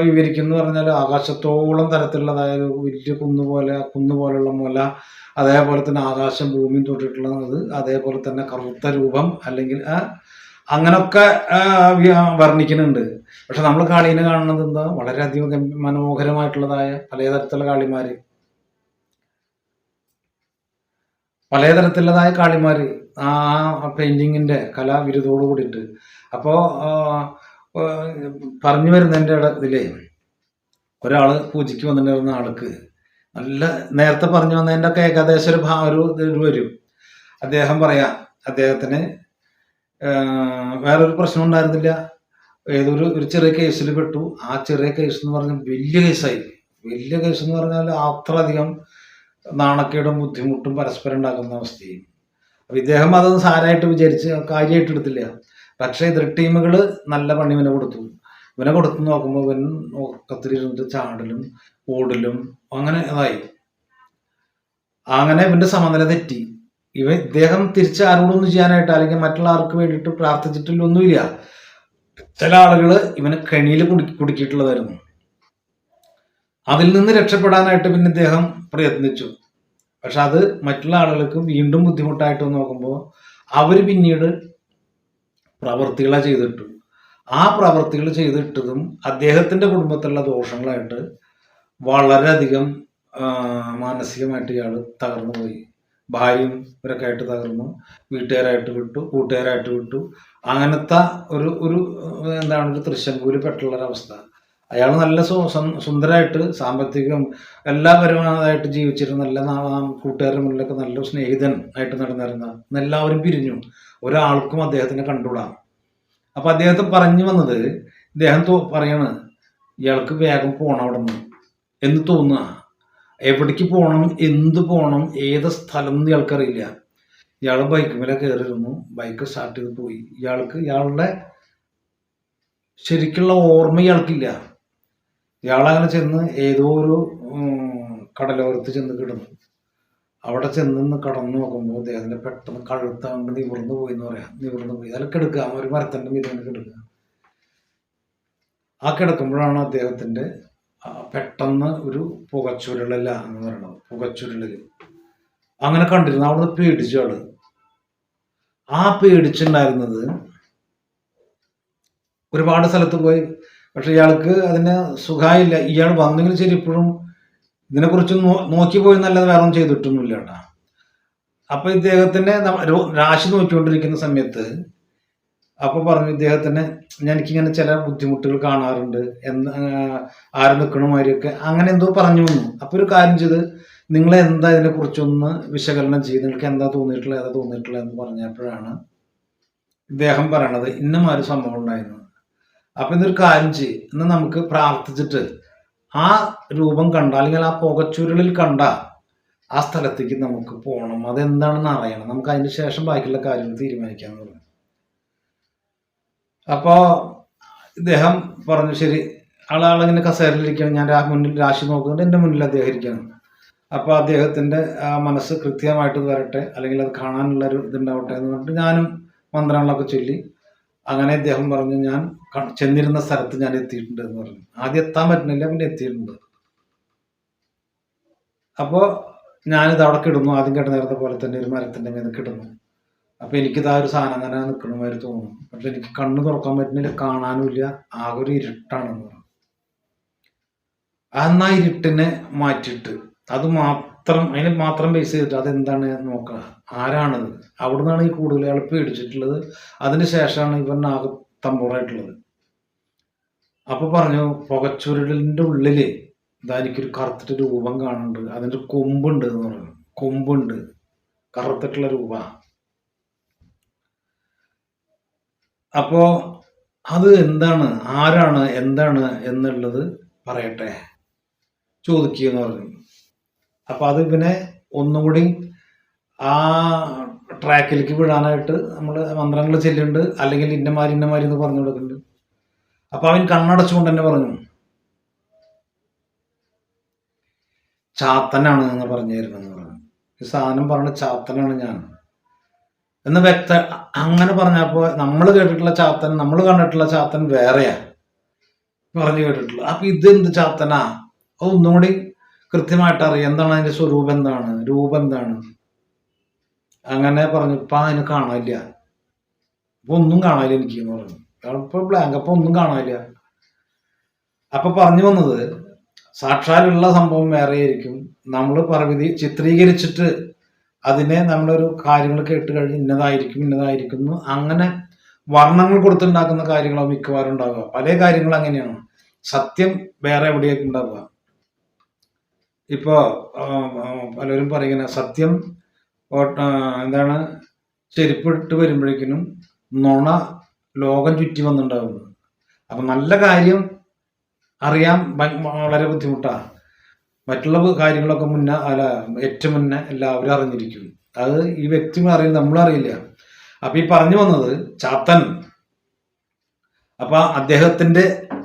വിവരിക്കുന്നു പറഞ്ഞാൽ ആകാശത്തോളം തരത്തിലുള്ള അതായത് വലിയ കുന്ന് പോലെ കുന്ന് പോലുള്ള മുല അതേപോലെ തന്നെ ആകാശം ഭൂമിയും തൊട്ടിട്ടുള്ളത് അതേപോലെ തന്നെ കറുത്ത രൂപം അല്ലെങ്കിൽ അങ്ങനൊക്കെ വർണിക്കുന്നുണ്ട്. പക്ഷെ നമ്മൾ കാളീനെ കാണുന്നത് എന്താ? വളരെയധികം മനോഹരമായിട്ടുള്ളതായ പലതരത്തിലുള്ള കാളിമാര്. പലതരത്തിലുള്ളതായ കാളിമാര് ആ പെയിന്റിങ്ങിന്റെ കലാവിരുദ്ധോട് കൂടിയിട്ട് അപ്പോ പറഞ്ഞു വരുന്നതിന്റെ ഇട- ഇതിലേ ഒരാൾ പൂജയ്ക്ക് വന്നിട്ടുണ്ടായിരുന്ന ആൾക്ക് നല്ല നേരത്തെ പറഞ്ഞു വന്നതിന്റെ ഒക്കെ ഏകദേശം ഒരു ഒരു ഇത് വരും. അദ്ദേഹം പറയാ അദ്ദേഹത്തിന് വേറൊരു പ്രശ്നം ഉണ്ടായിരുന്നില്ല ഏതൊരു ഒരു ചെറിയ കേസിൽ പെട്ടു. ആ ചെറിയ കേസ് എന്ന് പറഞ്ഞാൽ വലിയ കേസായി. വലിയ കേസ് എന്ന് പറഞ്ഞാൽ അത്ര അധികം നാണക്കേടും ബുദ്ധിമുട്ടും പരസ്പരം ഉണ്ടാക്കുന്ന അവസ്ഥയും അപ്പൊ ഇദ്ദേഹം അതൊന്നും സാരമായിട്ട് വിചാരിച്ച് കാര്യമായിട്ട് എടുത്തില്ല. പക്ഷെ എതിർ ടീമുകൾ നല്ല പണി ഇവനെ കൊടുത്തു. ഇവനെ കൊടുത്തു നോക്കുമ്പോൾ ഇവൻ ഒക്കത്തിലിരുന്നിട്ട് ചാടലും ഓടലും അങ്ങനെ അതായി അങ്ങനെ ഇവന്റെ സമനില തെറ്റി. ഇവ ഇദ്ദേഹം തിരിച്ച് ആരോടൊന്നും ചെയ്യാനായിട്ട് അല്ലെങ്കിൽ മറ്റുള്ള ആർക്ക് വേണ്ടിയിട്ട് പ്രാർത്ഥിച്ചിട്ടില്ല ഒന്നുമില്ല. ചില ആളുകൾ ഇവനെ കെണിയിൽ കുടുക്കി കുടുക്കിയിട്ടുള്ളതായിരുന്നു. അതിൽ നിന്ന് രക്ഷപ്പെടാനായിട്ട് പിന്നെ ഇദ്ദേഹം പ്രയത്നിച്ചു. പക്ഷെ അത് മറ്റുള്ള ആളുകൾക്ക് വീണ്ടും ബുദ്ധിമുട്ടായിട്ട് നോക്കുമ്പോൾ അവർ പിന്നീട് പ്രവർത്തികളെ ചെയ്തിട്ടു. ആ പ്രവർത്തികൾ ചെയ്തിട്ടതും അദ്ദേഹത്തിന്റെ കുടുംബത്തിലുള്ള ദോഷങ്ങളായിട്ട് വളരെയധികം മാനസികമായിട്ട് ഇയാൾ തകർന്നു പോയി. ഭാര്യയും ഇവരൊക്കെ ആയിട്ട് തകർന്നു. വീട്ടുകാരായിട്ട് വിട്ടു കൂട്ടുകാരായിട്ട് വിട്ടു. അങ്ങനത്തെ ഒരു ഒരു എന്താണ് ഒരു തൃശ്ശങ്കൂര് പെട്ടുള്ള ഒരവസ്ഥ അയാൾ നല്ല സുന്ദരമായിട്ട് സാമ്പത്തികം എല്ലാപരമായിട്ട് ജീവിച്ചിരുന്ന നല്ല കൂട്ടുകാരുടെ മുന്നിലൊക്കെ നല്ല സ്നേഹിതൻ ആയിട്ട് നടന്നിരുന്ന എല്ലാവരും പിരിഞ്ഞു. ഒരാൾക്കും അദ്ദേഹത്തിനെ കണ്ടുകൂടാം. അപ്പൊ അദ്ദേഹത്തെ പറഞ്ഞു വന്നത് ഇദ്ദേഹം പറയാണ് ഇയാൾക്ക് വേഗം പോകണം അവിടെ നിന്ന് എന്ന് തോന്നുക. എവിടേക്ക് പോകണം എന്ത് പോകണം ഏത് സ്ഥലം എന്ന് ഇയാൾക്കറിയില്ല. ഇയാൾ ബൈക്ക് മേലെ കയറിയിരുന്നു ബൈക്ക് സ്റ്റാർട്ട് ചെയ്ത് പോയി. ഇയാൾക്ക് ഇയാളുടെ ശരിക്കുള്ള ഓർമ്മ ഇയാൾക്കില്ല. ഇയാളങ്ങനെ ചെന്ന് ഏതോ ഒരു കടലോരത്ത് ചെന്ന് കിടന്നു. അവിടെ ചെന്ന് കടന്നു നോക്കുമ്പോൾ ദേഹത്തിന്റെ പെട്ടെന്ന് കഴുത്താണ്ട് നിവർന്നു പോയി എന്ന് പറയാം. നിവർന്നു പോയി. അതിൽ കിടക്കുക ഒരു മരത്തിന്റെ മീതെ കിടക്കുക ആ കിടക്കുമ്പോഴാണ് അദ്ദേഹത്തിന്റെ ആ, പെട്ടെന്ന് ഒരു പുകച്ചുരുളല്ല എന്ന് പറയുന്നത്. പുകച്ചുരുളൽ. അങ്ങനെ കണ്ടിരുന്നു. അവിടുന്ന് പേടിച്ചു ആൾ. ആ പേടിച്ചുണ്ടായിരുന്നത്. ഒരുപാട് സ്ഥലത്ത് പോയി. പക്ഷെ ഇയാൾക്ക് അതിന് സുഖമായില്ല ഇയാൾ വന്നെങ്കിലും ശരി ഇപ്പോഴും ഇതിനെക്കുറിച്ച് നോക്കി പോയി നല്ലത് വേറെ ഒന്നും ചെയ്തിട്ടൊന്നുമില്ല കേട്ടാ. അപ്പൊ ഇദ്ദേഹത്തിന്റെ രാശി നോക്കിക്കൊണ്ടിരിക്കുന്ന സമയത്ത് അപ്പൊ പറഞ്ഞു ഇദ്ദേഹത്തിന് എനിക്കിങ്ങനെ ചില ബുദ്ധിമുട്ടുകൾ കാണാറുണ്ട്. എന്ന് ആര് നിൽക്കണ മാതിരിയൊക്കെ അങ്ങനെ എന്തോ പറഞ്ഞു വന്നു. അപ്പൊ ഒരു കാര്യം ചെയ്ത് നിങ്ങൾ എന്താ ഇതിനെ കുറിച്ചൊന്ന് വിശകലനം ചെയ്ത് നിങ്ങൾക്ക് എന്താ തോന്നിയിട്ടുള്ളത് ഏതാ തോന്നിയിട്ടുള്ള എന്ന് പറഞ്ഞപ്പോഴാണ് ഇദ്ദേഹം പറയണത് ഇന്നമാതിരി സംഭവം ഉണ്ടായിരുന്നു. അപ്പൊ ഇതൊരു കാര്യം ചെയ്യും. ഇന്ന് നമുക്ക് പ്രാർത്ഥിച്ചിട്ട് ആ രൂപം കണ്ട അല്ലെങ്കിൽ ആ പുകച്ചുരുളിൽ കണ്ട ആ സ്ഥലത്തേക്ക് നമുക്ക് പോകണം അതെന്താണെന്ന് അറിയണം. നമുക്ക് അതിന് ശേഷം ബാക്കിയുള്ള കാര്യങ്ങൾ തീരുമാനിക്കാൻ പറഞ്ഞു. അപ്പോ ഇദ്ദേഹം പറഞ്ഞു ശരി ആളാളിങ്ങനെ കസേരയിലിരിക്കണം. ഞാൻ മുന്നിൽ രാശി നോക്കുന്നുണ്ട്. എന്റെ മുന്നിൽ അദ്ദേഹം ഇരിക്കണം. അപ്പോൾ അദ്ദേഹത്തിന്റെ ആ മനസ്സ് കൃത്യമായിട്ട് വരട്ടെ അല്ലെങ്കിൽ അത് കാണാനുള്ള ഒരു ഇതുണ്ടാവട്ടെ എന്ന് പറഞ്ഞിട്ട് ഞാനും മന്ത്രങ്ങളൊക്കെ ചൊല്ലി. അങ്ങനെ അദ്ദേഹം പറഞ്ഞു ഞാൻ ചെന്നിരുന്ന സ്ഥലത്ത് ഞാൻ എത്തിയിട്ടുണ്ട് എന്ന് പറഞ്ഞു. ആദ്യം എത്താൻ പറ്റുന്നില്ല പിന്നെ എത്തിയിട്ടുണ്ട്. അപ്പോൾ ഞാനിത് അവിടെ കിടന്നു. ആദ്യം കേട്ട നേരത്തെ പോലെ തന്നെ ഒരു മരത്തിന്റെ മേത് കിടന്നു. അപ്പോൾ എനിക്കിതാ ഒരു സാധനം അങ്ങനെ നിൽക്കണമാതിരി തോന്നുന്നു. പക്ഷെ എനിക്ക് കണ്ണ് തുറക്കാൻ പറ്റുന്നില്ല കാണാനുമില്ല ആകെ ഒരു ഇരുട്ടാണെന്ന് പറഞ്ഞു. അന്ന് ഇരുട്ടിനെ മാറ്റിയിട്ട് അത് മാത്രം അതിനെ മാത്രം ബേസ് ചെയ്തിട്ട് അതെന്താണ് നോക്കുക ആരാണത്? അവിടെ നിന്നാണ് ഈ കൂടുതൽ ആൾ പേടിച്ചിട്ടുള്ളത്. അതിന് ശേഷമാണ് ഇവൻ ആകെ തമ്പൂറായിട്ടുള്ളത് അപ്പൊ പറഞ്ഞു പുകച്ചുരുടലിന്റെ ഉള്ളിൽ ഇതാ എനിക്കൊരു കറുത്തിട്ട് രൂപം കാണുന്നുണ്ട്. അതിന്റെ കൊമ്പുണ്ട് എന്ന് പറഞ്ഞു. കൊമ്പുണ്ട്. കറുത്തിട്ടുള്ള രൂപ. അപ്പോ അത് എന്താണ്? ആരാണ്? എന്താണ്? എന്നുള്ളത് പറയട്ടെ. ചോദിക്കുക എന്ന് പറഞ്ഞു. അപ്പൊ അത് പിന്നെ ഒന്നും കൂടി ആ ട്രാക്കിലേക്ക് വിടാനായിട്ട് നമ്മൾ മന്ത്രങ്ങൾ ചെല്ലുന്നുണ്ട്. അല്ലെങ്കിൽ ഇന്നമാരി ഇന്നമാരി എന്ന് പറഞ്ഞു കൊടുക്കുന്നുണ്ട്. അപ്പൊ അവൻ കണ്ണടച്ചുകൊണ്ട് തന്നെ പറഞ്ഞു. ചാത്തനാണ് എന്ന് പറഞ്ഞായിരുന്നു എന്ന് പറഞ്ഞു. ഈ സാധനം പറഞ്ഞ ചാത്തനാണ് ഞാൻ. എന്ന് വ്യക്ത അങ്ങനെ പറഞ്ഞപ്പോ നമ്മൾ കേട്ടിട്ടുള്ള ചാത്തൻ നമ്മൾ കണ്ടിട്ടുള്ള ചാത്തൻ വേറെയാ. പറഞ്ഞു കേട്ടിട്ടുള്ളു. അപ്പൊ ഇതെന്ത് ചാത്തനാ? അത് ഒന്നും കൂടി കൃത്യമായിട്ട് അറിയാം. എന്താണ് അതിന്റെ സ്വരൂപം എന്താണ്? രൂപം എന്താണ്? അങ്ങനെ പറഞ്ഞു. ഇപ്പൊ അതിന് കാണാനില്ല. ഇപ്പൊ ഒന്നും കാണാനില്ല എനിക്ക് എന്ന് പറഞ്ഞു. കാരണം ബ്ലാങ്ക് അപ്പൊ ഒന്നും കാണാനില്ല. അപ്പൊ പറഞ്ഞു വന്നത് സാക്ഷാലുള്ള സംഭവം വേറെ ആയിരിക്കും. നമ്മൾ പറവിധി ചിത്രീകരിച്ചിട്ട് അതിനെ നമ്മളൊരു കാര്യങ്ങൾ കേട്ട് കഴിഞ്ഞ് ഇന്നതായിരിക്കും ഇന്നതായിരിക്കുന്നു അങ്ങനെ വർണങ്ങൾ കൊടുത്തുണ്ടാക്കുന്ന കാര്യങ്ങളാണ് മിക്കവാറും ഉണ്ടാവുക. പല കാര്യങ്ങളും അങ്ങനെയാണ്. സത്യം വേറെ എവിടെയൊക്കെ ഉണ്ടാവുക? ഇപ്പോ ആ, ആ, പലരും പറയുന്ന സത്യം എന്താണ് ചെരുപ്പിട്ട് വരുമ്പോഴേക്കിനും നുണ ലോകം ചുറ്റി വന്നിട്ടുണ്ടാകുന്നു അപ്പൊ നല്ല കാര്യം അറിയാൻ വളരെ ബുദ്ധിമുട്ടാണ് മറ്റുള്ള കാര്യങ്ങളൊക്കെ മുന്നേ അല്ല ഏറ്റവും മുന്നേ എല്ലാവരും അറിഞ്ഞിരിക്കും. അത് ഈ വ്യക്തി അറിയില്ല നമ്മളറിയില്ല. അപ്പൊ ഈ പറഞ്ഞു വന്നത് ചാത്തൻ. അപ്പൊ അദ്ദേഹത്തിന്റെ ആ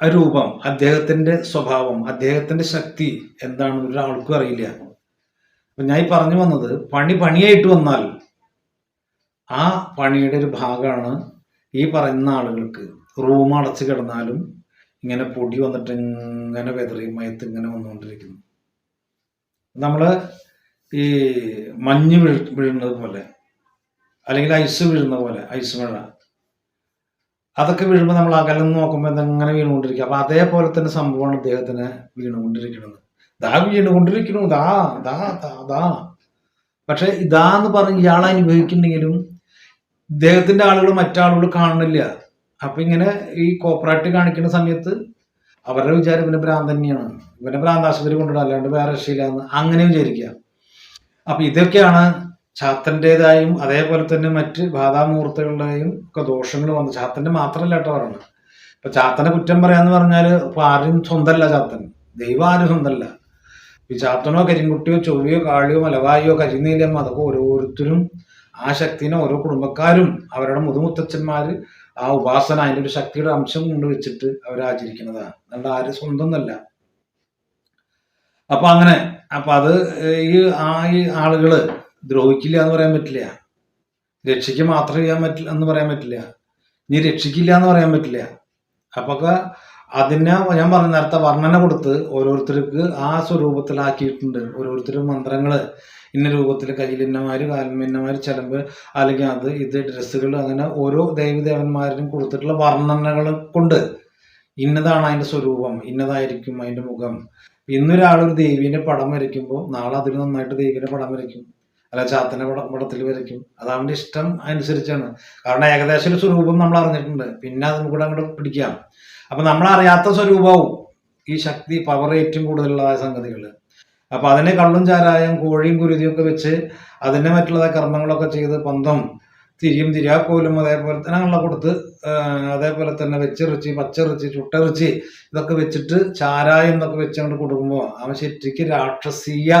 രൂപം അദ്ദേഹത്തിന്റെ സ്വഭാവം അദ്ദേഹത്തിന്റെ ശക്തി എന്താണെന്ന് ഒരാൾക്കും അറിയില്ല. അപ്പൊ ഞാൻ ഈ പറഞ്ഞു വന്നത് പണി പണിയായിട്ട് വന്നാൽ ആ പണിയുടെ ഒരു ഭാഗമാണ് ഈ പറയുന്ന ആളുകൾക്ക് റൂം അടച്ചു കിടന്നാലും ഇങ്ങനെ പൊടി വന്നിട്ട് ഇങ്ങനെ വെതറി മയത്ത് ഇങ്ങനെ വന്നുകൊണ്ടിരിക്കുന്നു. നമ്മൾ ഈ മഞ്ഞ് വീഴ് വീഴുന്നത് പോലെ അല്ലെങ്കിൽ ഐസ് വീഴുന്ന പോലെ ഐസ് മഴ അതൊക്കെ വീഴുമ്പോൾ നമ്മൾ അകലം നോക്കുമ്പോൾ ഇതങ്ങനെ വീണുകൊണ്ടിരിക്കുക അപ്പൊ അതേപോലെ തന്നെ സംഭവമാണ് അദ്ദേഹത്തിന് വീണുകൊണ്ടിരിക്കുന്നത്. ദാ വീണുകൊണ്ടിരിക്കുന്നു. ദാ ദാ ദാ ദാ. പക്ഷെ ഇതാന്ന് പറഞ്ഞ് ഇയാൾ അനുഭവിക്കുന്നുണ്ടെങ്കിലും ഇദ്ദേഹത്തിന്റെ ആളുകൾ മറ്റാളുകൾ കാണുന്നില്ല. അപ്പൊ ഇങ്ങനെ ഈ കോപ്പറേറ്റ് കാണിക്കുന്ന സമയത്ത് അവരുടെ വിചാരം ഇവനെ ഭ്രാന്ത് തന്നെയാണ്. ഇവനെ ഭ്രാന്താശുപത്രി കൊണ്ടുവിടാം അല്ലാണ്ട് വേറെ രക്ഷയില്ലാന്ന് അങ്ങനെ വിചാരിക്കുക. അപ്പൊ ഇതൊക്കെയാണ് ചാത്തന്റെതായും അതേപോലെ തന്നെ മറ്റ് ബാധാമുഹൂർത്തങ്ങളുടെയും ഒക്കെ ദോഷങ്ങൾ വന്നു. ചാത്തന്റെ മാത്രമല്ല കേട്ടോ പറയുന്നത്. ഇപ്പൊ ചാത്തനെ കുറ്റം പറയാന്ന് പറഞ്ഞാൽ ഇപ്പൊ ആരും സ്വന്തമല്ല ചാത്തൻ ദൈവം ആരും സ്വന്തമല്ല ഈ ചാത്തനോ കരിങ്കുട്ടിയോ ചൊവ്വയോ കാളിയോ മലവായിയോ കരിനീലം അതൊക്കെ ഓരോരുത്തരും ആ ശക്തിനെ ഓരോ കുടുംബക്കാരും അവരുടെ മുതുമുത്തച്ഛന്മാര് ആ ഉപാസന അതിന്റെ ഒരു ശക്തിയുടെ അംശം കൊണ്ട് വെച്ചിട്ട് അവർ ആചരിക്കുന്നതാണ്. അല്ലാണ്ട് ആരും സ്വന്തം എന്നല്ല അപ്പൊ അങ്ങനെ അപ്പൊ അത് ഈ ആ ഈ ആളുകൾ ദ്രോഹിക്കില്ല എന്ന് പറയാൻ പറ്റില്ല. രക്ഷയ്ക്ക് മാത്രം ചെയ്യാൻ പറ്റില്ല എന്ന് പറയാൻ പറ്റില്ല. നീ രക്ഷിക്കില്ല എന്ന് പറയാൻ പറ്റില്ല. അപ്പൊക്കെ അതിനെ ഞാൻ പറഞ്ഞ നേരത്തെ വർണന കൊടുത്ത് ഓരോരുത്തർക്ക് ആ സ്വരൂപത്തിലാക്കിയിട്ടുണ്ട്. ഓരോരുത്തരും മന്ത്രങ്ങൾ ഇന്ന രൂപത്തിൽ കയ്യിൽ ഇന്നമാര് കാലം ഇന്നമാര് ചിലമ്പ് അല്ലെങ്കിൽ അത് ഇത് ഡ്രസ്സുകൾ അങ്ങനെ ഓരോ ദേവിദേവന്മാരിലും കൊടുത്തിട്ടുള്ള വർണനകൾ കൊണ്ട് ഇന്നതാണ് അതിന്റെ സ്വരൂപം ഇന്നതായിരിക്കും അതിന്റെ മുഖം. ഇന്നൊരാളൊരു ദേവീന്റെ പടം വരയ്ക്കുമ്പോൾ നാളെ അതിൽ നന്നായിട്ട് ദേവീന്റെ പടം വരയ്ക്കും. അല്ല ചാത്തന്റെ പടം പടത്തിൽ വരയ്ക്കും. അത് അവന്റെ ഇഷ്ടം അനുസരിച്ചാണ്. കാരണം ഏകദേശം ഒരു സ്വരൂപം നമ്മൾ അറിഞ്ഞിട്ടുണ്ട്. പിന്നെ അതും കൂടെ അങ്ങോട്ട് പിടിക്കാം. അപ്പൊ നമ്മൾ അറിയാത്ത സ്വരൂപവും ഈ ശക്തി പവർ ഏറ്റവും കൂടുതലുള്ളതായ സംഗതികൾ. അപ്പൊ അതിനെ കള്ളും ചാരായം കോഴിയും കുരുതിയും ഒക്കെ വെച്ച് അതിനെ മറ്റുള്ള കർമ്മങ്ങളൊക്കെ ചെയ്ത് പന്തം തിരിയും തിരിയാക്കോലും അതേപോലെ തന്നെ അങ്ങനെയുള്ള കൊടുത്ത് അതേപോലെ തന്നെ വെച്ചിറച്ചി പച്ചിറച്ചി ചുട്ടിറച്ചി ഇതൊക്കെ വെച്ചിട്ട് ചാരായം എന്നൊക്കെ വെച്ച് അങ്ങോട്ട് കൊടുക്കുമ്പോൾ അവൻ ശരിക്ക് രാക്ഷസീയ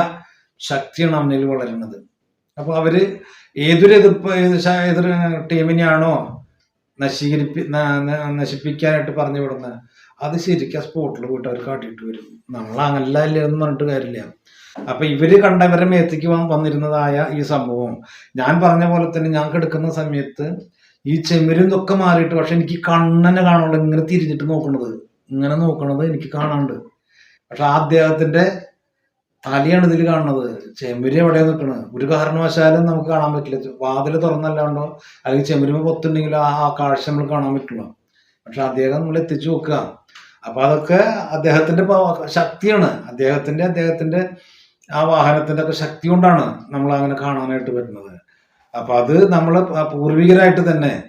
ശക്തിയാണ് അവനിൽ വളരുന്നത്. അപ്പോൾ അവർ ഏതൊരു എതിർപ്പ് എതിർ ടീമിനെയാണോ നശീകരിപ്പി നശിപ്പിക്കാനായിട്ട് പറഞ്ഞു വിടുന്നത് അത് ശരിക്കും സ്പോട്ടിൽ പോയിട്ട് അവർ കാട്ടിയിട്ട് വരും. നമ്മൾ അങ്ങനല്ല ഇല്ല എന്ന് പറഞ്ഞിട്ട് കാര്യമില്ല. അപ്പൊ ഇവർ കണ്ടവരെ മേത്തേക്ക് വന്നിരുന്നതായ ഈ സംഭവം. ഞാൻ പറഞ്ഞ പോലെ തന്നെ ഞാൻ കിടക്കുന്ന സമയത്ത് ഈ ചെമ്മരും ഇതൊക്കെ മാറിയിട്ട് പക്ഷെ എനിക്ക് കണ്ണനെ കാണുള്ളൂ ഇങ്ങനെ തിരിഞ്ഞിട്ട് നോക്കണത്. ഇങ്ങനെ നോക്കണത് എനിക്ക് കാണാണ്ട് പക്ഷെ ആ അദ്ദേഹത്തിന്റെ തലയാണ് ഇതിൽ കാണുന്നത്. ചെമ്പരി എവിടെ നിൽക്കുന്നത് ഒരു കാരണവശാലും നമുക്ക് കാണാൻ പറ്റില്ല. വാതിൽ തുറന്നല്ലാണ്ടോ? അല്ലെങ്കിൽ ചെമ്പരിമ പൊത്തുണ്ടെങ്കിലോ ആ കാഴ്ച നമ്മൾ കാണാൻ പറ്റുള്ളൂ. പക്ഷെ അദ്ദേഹം നമ്മൾ എത്തിച്ചു നോക്കുക അപ്പൊ അതൊക്കെ അദ്ദേഹത്തിന്റെ ശക്തിയാണ്. അദ്ദേഹത്തിന്റെ അദ്ദേഹത്തിന്റെ ആ വാഹനത്തിന്റെ ഒക്കെ ശക്തി കൊണ്ടാണ് നമ്മൾ അങ്ങനെ കാണാനായിട്ട് വരുന്നത്. അപ്പൊ അത് നമ്മൾ പൂർവികരായിട്ട് തന്നെ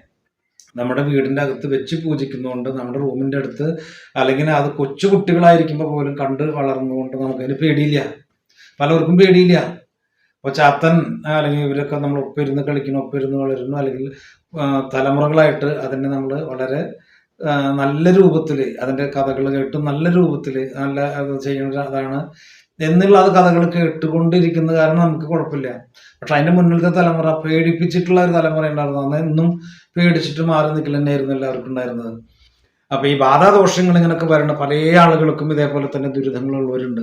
നമ്മുടെ വീടിന്റെ അകത്ത് വെച്ച് പൂജിക്കുന്നതുകൊണ്ട് നമ്മുടെ റൂമിന്റെ അടുത്ത് അല്ലെങ്കിൽ അത് കൊച്ചു കുട്ടികളായിരിക്കുമ്പോൾ പോലും കണ്ട് വളർന്നുകൊണ്ട് നമുക്കതിന് പേടിയില്ല. പലർക്കും പേടിയില്ല. ഇപ്പോൾ ചാത്തൻ അല്ലെങ്കിൽ ഇവരൊക്കെ നമ്മൾ ഒപ്പിരുന്ന് കളിക്കുന്നു ഒപ്പിരുന്ന് വളരുന്നു അല്ലെങ്കിൽ തലമുറകളായിട്ട് അതിനെ നമ്മൾ വളരെ നല്ല രൂപത്തിൽ അതിന്റെ കഥകൾ കേട്ട് നല്ല രൂപത്തിൽ നല്ല അത് ചെയ്യുന്ന അതാണ് എന്നുള്ള അത് കഥകൾ കേട്ടുകൊണ്ടിരിക്കുന്ന കാരണം നമുക്ക് കുഴപ്പമില്ല. പക്ഷെ അതിന്റെ മുന്നിലത്തെ തലമുറ പേടിപ്പിച്ചിട്ടുള്ള ഒരു തലമുറ ഉണ്ടായിരുന്നു. അന്ന് എന്നും പേടിച്ചിട്ട് മാറി നിൽക്കൽ തന്നെയായിരുന്നു എല്ലാവർക്കും ഉണ്ടായിരുന്നത്. അപ്പൊ ഈ ബാധാദോഷങ്ങൾ ഇങ്ങനെയൊക്കെ വരുന്ന പല ആളുകൾക്കും ഇതേപോലെ തന്നെ ദുരിതങ്ങളുള്ളവരുണ്ട്.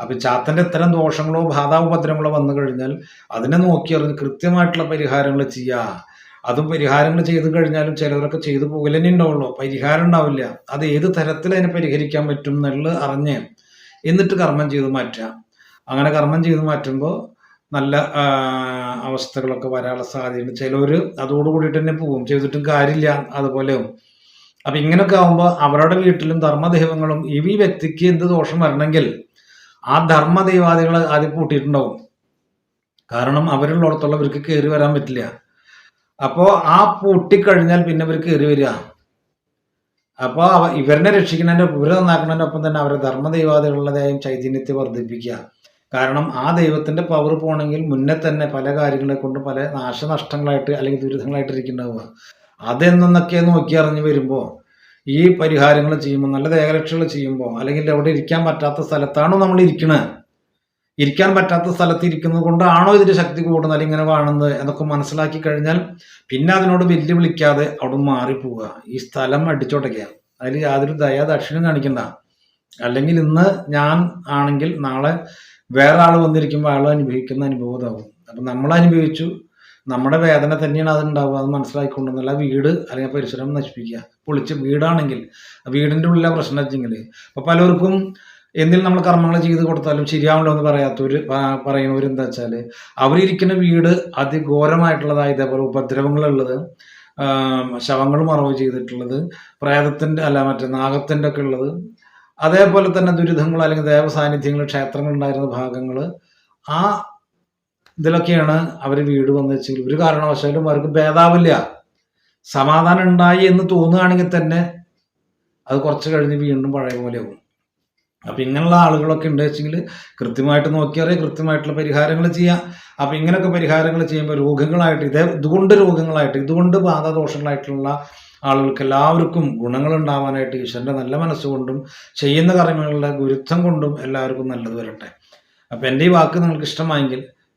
അപ്പൊ ഈ ചാത്തന്റെ ഇത്തരം ദോഷങ്ങളോ ബാധാപദ്രങ്ങളോ വന്നു കഴിഞ്ഞാൽ അതിനെ നോക്കി അറിഞ്ഞ് കൃത്യമായിട്ടുള്ള പരിഹാരങ്ങൾ ചെയ്യുക അതും പരിഹാരങ്ങൾ ചെയ്തു കഴിഞ്ഞാലും ചിലവരൊക്കെ ചെയ്തു പോകലന്നെ ഉണ്ടാവുള്ളൂ. പരിഹാരം ഉണ്ടാവില്ല. അത് ഏത് തരത്തിൽ അതിനെ പരിഹരിക്കാൻ പറ്റും എന്നുള്ളത് അറിഞ്ഞ് എന്നിട്ട് കർമ്മം ചെയ്ത് മാറ്റുക. അങ്ങനെ കർമ്മം ചെയ്ത് മാറ്റുമ്പോൾ നല്ല അവസ്ഥകളൊക്കെ വരാനുള്ള സാധ്യതയുണ്ട്. ചിലവർ അതോടുകൂടിയിട്ട് തന്നെ പോവും. ചെയ്തിട്ടും കാര്യമില്ല. അതുപോലെ അപ്പൊ ഇങ്ങനൊക്കെ ആവുമ്പോൾ അവരുടെ വീട്ടിലും ധർമ്മദൈവങ്ങളും ഈ വ്യക്തിക്ക് എന്ത് ദോഷം വരണമെങ്കിൽ ആ ധർമ്മദൈവാദികൾ ആദ്യം പൂട്ടിയിട്ടുണ്ടാവും. കാരണം അവരുള്ളിടത്തോളം കയറി വരാൻ പറ്റില്ല. അപ്പോൾ ആ പൂട്ടിക്കഴിഞ്ഞാൽ പിന്നെ ഇവർ കയറി വരിക. അപ്പോൾ ഇവരെ രക്ഷിക്കുന്നതിന്റെ ഇവരെ നന്നാക്കുന്നതിന്റെ ഒപ്പം തന്നെ അവരെ ധർമ്മദൈവാദികളുടേതായും ചൈതന്യത്തെ വർദ്ധിപ്പിക്കുക. കാരണം ആ ദൈവത്തിന്റെ പവർ പോകണമെങ്കിൽ മുന്നേ തന്നെ പല കാര്യങ്ങളെ കൊണ്ട് പല നാശനഷ്ടങ്ങളായിട്ട് അല്ലെങ്കിൽ ദുരിതങ്ങളായിട്ട് ഇരിക്കുന്നുണ്ടാവുക അതെന്നൊക്കെ നോക്കി അറിഞ്ഞു വരുമ്പോൾ ഈ പരിഹാരങ്ങൾ ചെയ്യുമ്പോൾ നല്ല ദേഹരക്ഷകൾ ചെയ്യുമ്പോൾ അല്ലെങ്കിൽ അവിടെ ഇരിക്കാൻ പറ്റാത്ത സ്ഥലത്താണോ നമ്മൾ ഇരിക്കണത് ഇരിക്കാൻ പറ്റാത്ത സ്ഥലത്ത് ഇരിക്കുന്നത് കൊണ്ടാണോ ഇതിന്റെ ശക്തി കൂടുന്നത് അല്ലെങ്കിൽ ഇങ്ങനെ കാണുന്നത് എന്നൊക്കെ മനസ്സിലാക്കി കഴിഞ്ഞാൽ പിന്നെ അതിനോട് വെല്ലുവിളിക്കാതെ അവിടെ മാറിപ്പോവുക ഈ സ്ഥലം അടിച്ചോട്ടയ്ക്കുക. അതിൽ യാതൊരു ദയാ ദക്ഷിണം കാണിക്കണ്ട. അല്ലെങ്കിൽ ഇന്ന് ഞാൻ ആണെങ്കിൽ നാളെ വേറെ ആൾ വന്നിരിക്കുമ്പോൾ ആൾ അനുഭവിക്കുന്ന അനുഭവം ഇതാവും. അപ്പം നമ്മൾ അനുഭവിച്ചു നമ്മുടെ വേദന തന്നെയാണ് അത് ഉണ്ടാവുക അത് മനസ്സിലാക്കിക്കൊണ്ടെന്നല്ല വീട് അല്ലെങ്കിൽ പരിസരം നശിപ്പിക്കുക. പൊളിച്ച് വീടാണെങ്കിൽ വീടിന്റെ ഉള്ളിലെ പ്രശ്നം വെച്ചെങ്കിൽ അപ്പോൾ പലർക്കും എന്തിൽ നമ്മൾ കർമ്മങ്ങൾ ചെയ്ത് കൊടുത്താലും ശരിയാവണല്ലോ എന്ന് പറയാത്തവർ പറയുന്നവർ എന്താ വെച്ചാൽ അവരിയ്ക്കുന്ന വീട് അതിഘോരമായിട്ടുള്ളതായ ഇതേപോലെ ഉപദ്രവങ്ങളുള്ളത് ശവങ്ങൾ മറവ് ചെയ്തിട്ടുള്ളത് പ്രേതത്തിന്റെ അല്ല മറ്റേ നാഗത്തിന്റെ ഒക്കെ ഉള്ളത്. അതേപോലെ തന്നെ ദുരിതങ്ങൾ അല്ലെങ്കിൽ ദേവസാന്നിധ്യങ്ങൾ ക്ഷേത്രങ്ങൾ ഉണ്ടായിരുന്ന ഭാഗങ്ങൾ ആ ഇതിലൊക്കെയാണ് അവർ വീട് വന്നു വെച്ചെങ്കിൽ ഒരു കാരണവശാലും അവർക്ക് ഭേദാവില്ല. സമാധാനം ഉണ്ടായി എന്ന് തോന്നുകയാണെങ്കിൽ തന്നെ അത് കുറച്ച് കഴിഞ്ഞ് വീണ്ടും പഴയ പോലെ ആവും. അപ്പം ഇങ്ങനെയുള്ള ആളുകളൊക്കെ ഉണ്ട് വെച്ചെങ്കിൽ കൃത്യമായിട്ട് നോക്കിയാറേ കൃത്യമായിട്ടുള്ള പരിഹാരങ്ങൾ ചെയ്യാം. അപ്പം ഇങ്ങനെയൊക്കെ പരിഹാരങ്ങൾ ചെയ്യുമ്പോൾ രോഗങ്ങളായിട്ട് ഇതേ ഇതുകൊണ്ട് രോഗങ്ങളായിട്ട് ഇതുകൊണ്ട് ബാധാദോഷങ്ങളായിട്ടുള്ള ആളുകൾക്ക് എല്ലാവർക്കും ഗുണങ്ങൾ ഉണ്ടാവാനായിട്ട് ഈശ്വരന്റെ നല്ല മനസ്സുകൊണ്ടും ചെയ്യുന്ന കർമ്മങ്ങളുടെ ഗുരുത്വം കൊണ്ടും എല്ലാവർക്കും നല്ലത് വരട്ടെ. അപ്പം എന്റെ ഈ വാക്ക് നിങ്ങൾക്ക് ഇഷ്ടമായെങ്കിൽ